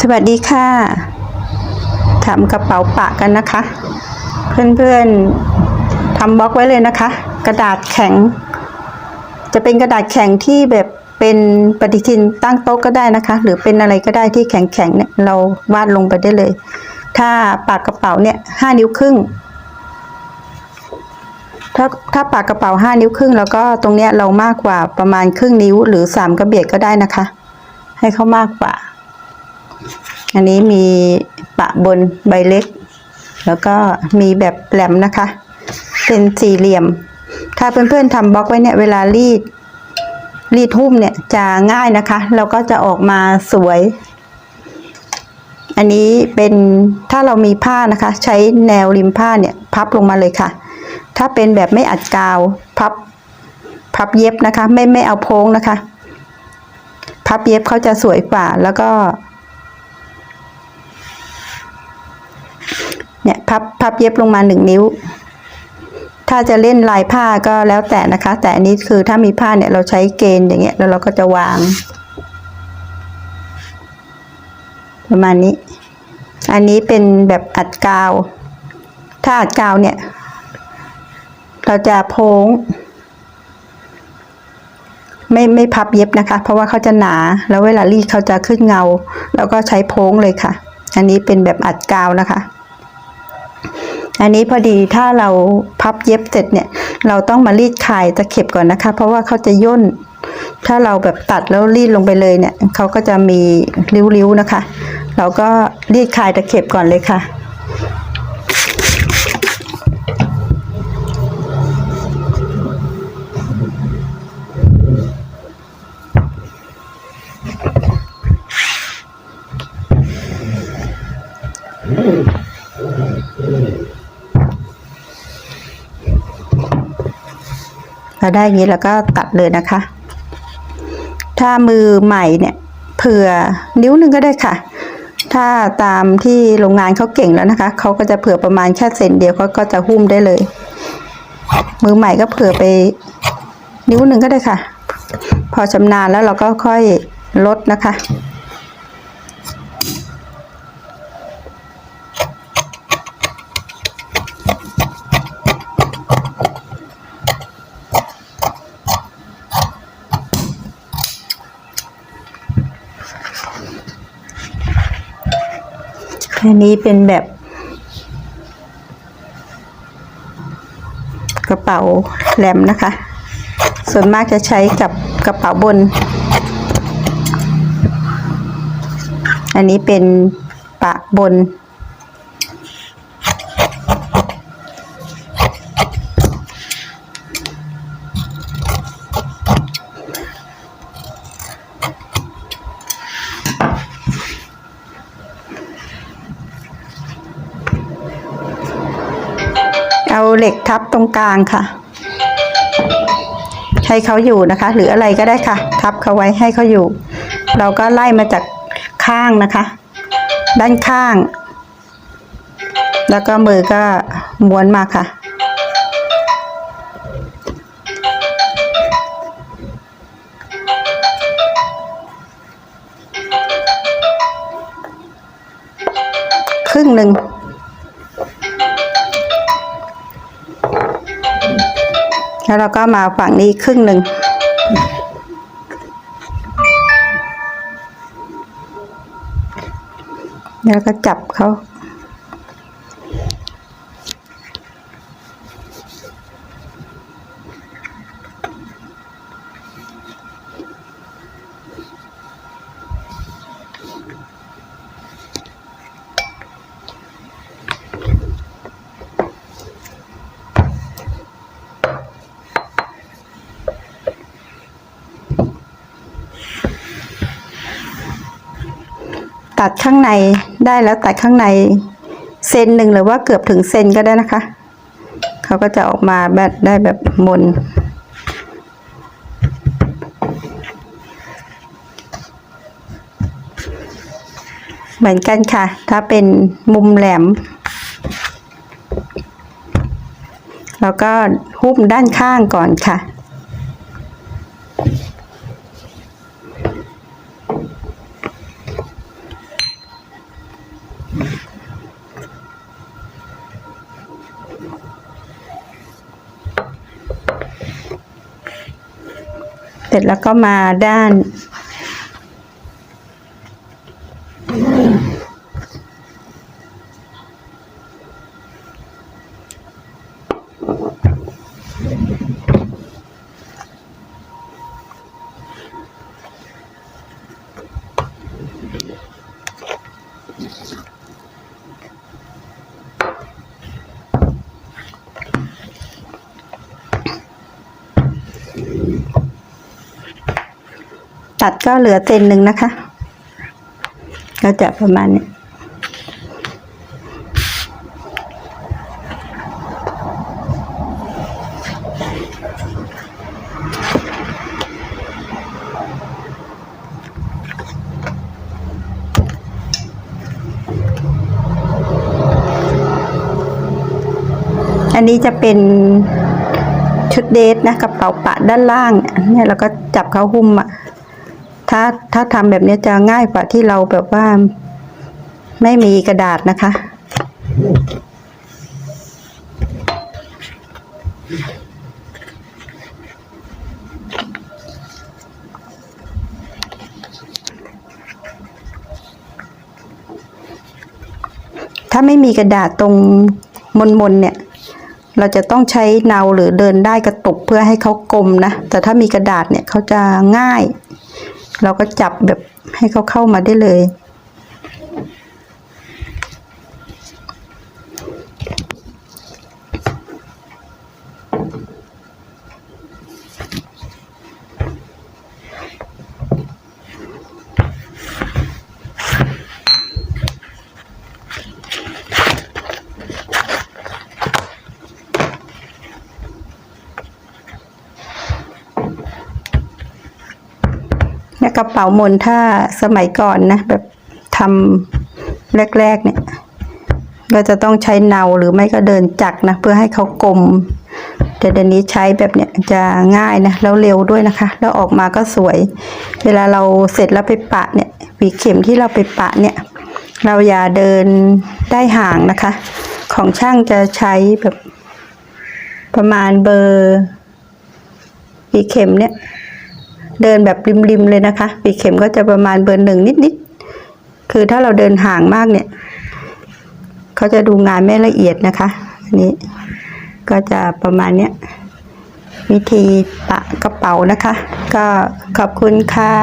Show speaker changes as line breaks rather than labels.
สวัสดีค่ะทำกระเป๋าปะกันนะคะ เพื่อนๆทำบล็อกไว้เลยนะคะ กระดาษแข็ง จะเป็นกระดาษแข็งที่แบบเป็นปฏิทินตั้งโต๊ะก็ได้นะคะ หรือเป็นอะไรก็ได้ที่แข็งๆเนี่ยเราวาดลงไปได้เลย ถ้าปากกระเป๋าเนี่ยห้านิ้วครึ่งถ้าถ้าปากกระเป๋าห้านิ้วครึ่งแล้วก็ตรงเนี้ยเรามากกว่าประมาณครึ่งนิ้วหรือสามกระเบียดก็ได้นะคะ ให้เขามากกว่า อันนี้มีปะบนใบเล็ก แล้วก็มีแบบแหลมนะคะ เป็นสี่เหลี่ยม ถ้าเพื่อนๆทำบล็อกไว้เนี่ยเวลารีด รีดหุ้มเนี่ยจะง่ายนะคะ แล้วก็จะออกมาสวย อันนี้เป็นถ้าเรามีผ้านะคะ ใช้แนวริมผ้าเนี่ยพับลงมาเลยค่ะ ถ้าเป็นแบบไม่อัดกาวพับพับเย็บนะคะ ไม่ไม่เอาโพ้งนะคะ พับเย็บเขาจะสวยกว่าแล้วก็ เนี่ยพับพับเย็บลงมาหนึ่งนิ้ว ถ้าจะเล่นลายผ้าก็แล้วแต่นะคะ แต่อันนี้คือถ้ามีผ้าเนี่ยเราใช้เกณฑ์อย่างเงี้ยแล้วเราก็จะวาง ประมาณนี้ อันนี้เป็นแบบอัดกาว ถ้าอัดกาวเนี่ย เราจะโพ้งไม่ไม่พับเย็บนะคะ เพราะว่าเขาจะหนา แล้วเวลารีดเขาจะขึ้นเงา แล้วก็ใช้โพ้งเลยค่ะ อันนี้เป็นแบบอัดกาวนะคะ อันนี้พอดีถ้าเราพับเย็บเสร็จเนี่ย เราต้องมารีดคายตะเข็บก่อนนะคะ เพราะว่าเขาจะย่น ถ้าเราแบบตัดแล้วรีดลงไปเลยเนี่ยเขาก็จะมีริ้วๆนะคะ เราก็รีดคายตะเข็บก่อนเลยค่ะ เราได้อย่างนี้แล้วก็ตัดเลยนะคะ ถ้ามือใหม่เนี่ยเผื่อนิ้วหนึ่งก็ได้ค่ะ ถ้าตามที่โรงงานเขาเก่งแล้วนะคะเขาก็จะเผื่อประมาณแค่เซนเดียวเขาก็จะหุ้มได้เลย มือใหม่ก็เผื่อไปนิ้วหนึ่งก็ได้ค่ะ พอชำนาญแล้วเราก็ค่อยลดนะคะ อันนี้เป็นแบบ กระเป๋าแหลมนะคะ ส่วนมากจะใช้กับกระเป๋าบน อันนี้เป็นปะบน เอาเหล็กทับตรงกลางค่ะ ให้เขาอยู่นะคะ หรืออะไรก็ได้ค่ะ ทับเขาไว้ให้เขาอยู่ เราก็ไล่มาจากข้างนะคะ ด้านข้าง แล้วก็มือก็ม้วนมาค่ะ รึ่งหนึ่ง แล้วเราก็มาฝั่งนี้ครึ่งหนึ่ง แล้วก็จับเขา ตัดข้างในได้แล้วตัดข้างในเซนหนึ่งหรือว่าเกือบถึงเซนก็ได้นะคะ เขาก็จะออกมาแบบได้แบบมนเหมือนกันค่ะ ถ้าเป็นมุมแหลม แล้วก็หุ้มด้านข้างก่อนค่ะ ร็จแล้วก็มาด้าน ตัดก็เหลือเซนหนึ่งนะคะ ก็จะประมาณนี้อันนี้จะเป็นชุดเดทนะกระเป๋าปะด้านล่างเนี่ยเราก็จับเขาหุ้มอะ ถ้าถ้าทำแบบนี้จะง่ายกว่าที่เราแบบว่า ไม่มีกระดาษนะคะ ถ้าไม่มีกระดาษตรงมนมนเนี่ย เราจะต้องใช้เนาหรือเดินได้กระตุกเพื่อให้เขากลมนะ แต่ถ้ามีกระดาษเนี่ยเขาจะง่าย เราก็จับแบบให้เขาเข้ามาได้เลย ระเป๋ามนถ้าสมัยก่อนนะ แบบทำแรก ๆ เนี่ย ก็จะต้องใช้เนาหรือไม่ก็เดินจักรนะ เพื่อให้เขากลม แต่เดี๋ยวนี้ใช้แบบเนี้ยจะง่ายนะ แล้วเร็วด้วยนะคะ แล้วออกมาก็สวย เวลาเราเสร็จแล้วไปปะเนี่ยหวีเข็มที่เราไปปะเนี่ย เราอย่าเดินได้ห่างนะคะ ของช่างจะใช้แบบประมาณเบอร์หวีเข็มเนี่ย เดินแบบริมๆเลยนะคะ ปีกเข็มก็จะประมาณเบอร์หนึ่งนิดๆคือถ้าเราเดินห่างมากเนี่ยเขาจะดูงานไม่ละเอียดนะคะอันนี้ก็จะประมาณเนี้ยวิธีปะกระเป๋านะคะ ก็ขอบคุณค่ะ